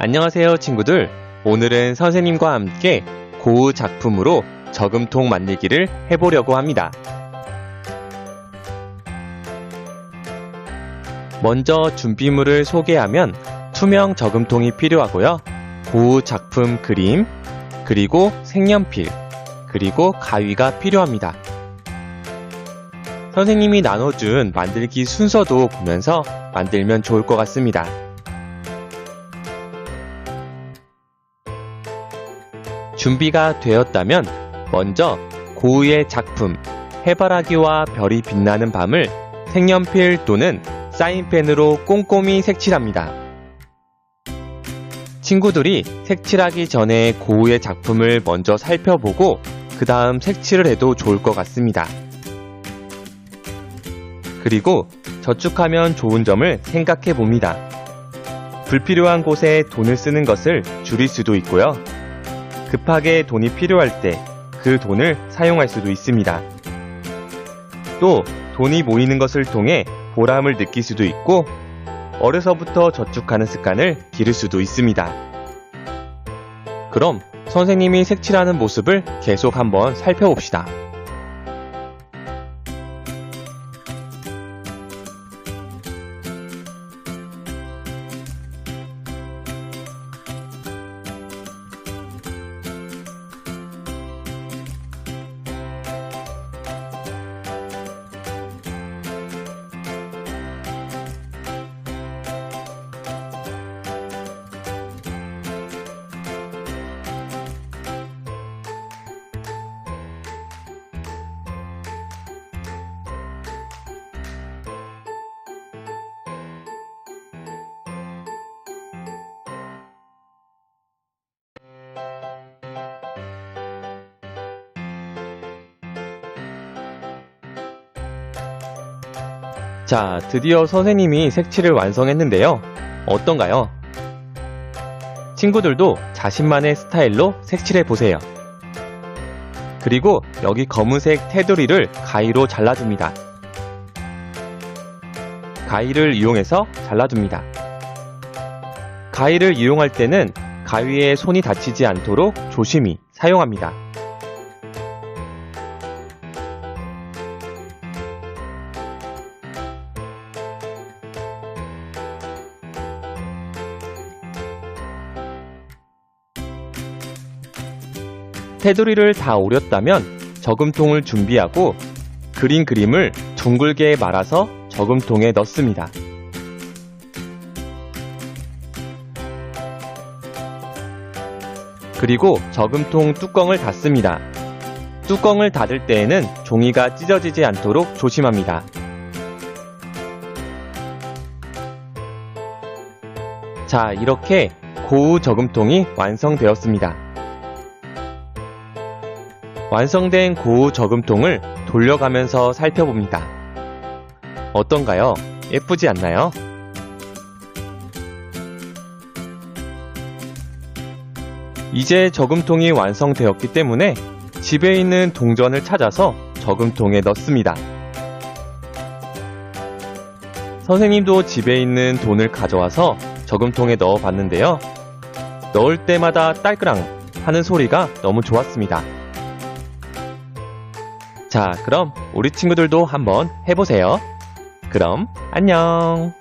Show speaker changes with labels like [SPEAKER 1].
[SPEAKER 1] 안녕하세요, 친구들. 오늘은 선생님과 함께 고우 작품으로 저금통 만들기를 해보려고 합니다. 먼저 준비물을 소개하면 투명 저금통이 필요하고요. 고우 작품 그림, 그리고 색연필, 그리고 가위가 필요합니다. 선생님이 나눠준 만들기 순서도 보면서 만들면 좋을 것 같습니다. 준비가 되었다면 먼저 고우의 작품 해바라기와 별이 빛나는 밤을 색연필 또는 사인펜으로 꼼꼼히 색칠합니다. 친구들이 색칠하기 전에 고우의 작품을 먼저 살펴보고 그 다음 색칠을 해도 좋을 것 같습니다. 그리고 저축하면 좋은 점을 생각해 봅니다. 불필요한 곳에 돈을 쓰는 것을 줄일 수도 있고요. 급하게 돈이 필요할 때 그 돈을 사용할 수도 있습니다. 또 돈이 모이는 것을 통해 보람을 느낄 수도 있고 어려서부터 저축하는 습관을 기를 수도 있습니다. 그럼 선생님이 색칠하는 모습을 계속 한번 살펴봅시다. 자, 드디어 선생님이 색칠을 완성했는데요. 어떤가요? 친구들도 자신만의 스타일로 색칠해 보세요. 그리고 여기 검은색 테두리를 가위로 잘라줍니다. 가위를 이용해서 잘라줍니다. 가위를 이용할 때는 가위에 손이 다치지 않도록 조심히 사용합니다. 테두리를 다 오렸다면 저금통을 준비하고 그린 그림을 둥글게 말아서 저금통에 넣습니다. 그리고 저금통 뚜껑을 닫습니다. 뚜껑을 닫을 때에는 종이가 찢어지지 않도록 조심합니다. 자, 이렇게 고우 저금통이 완성되었습니다. 완성된 고우 저금통을 돌려가면서 살펴봅니다. 어떤가요? 예쁘지 않나요? 이제 저금통이 완성되었기 때문에 집에 있는 동전을 찾아서 저금통에 넣습니다. 선생님도 집에 있는 돈을 가져와서 저금통에 넣어 봤는데요. 넣을 때마다 딸그랑 하는 소리가 너무 좋았습니다. 자, 그럼 우리 친구들도 한번 해보세요. 그럼 안녕.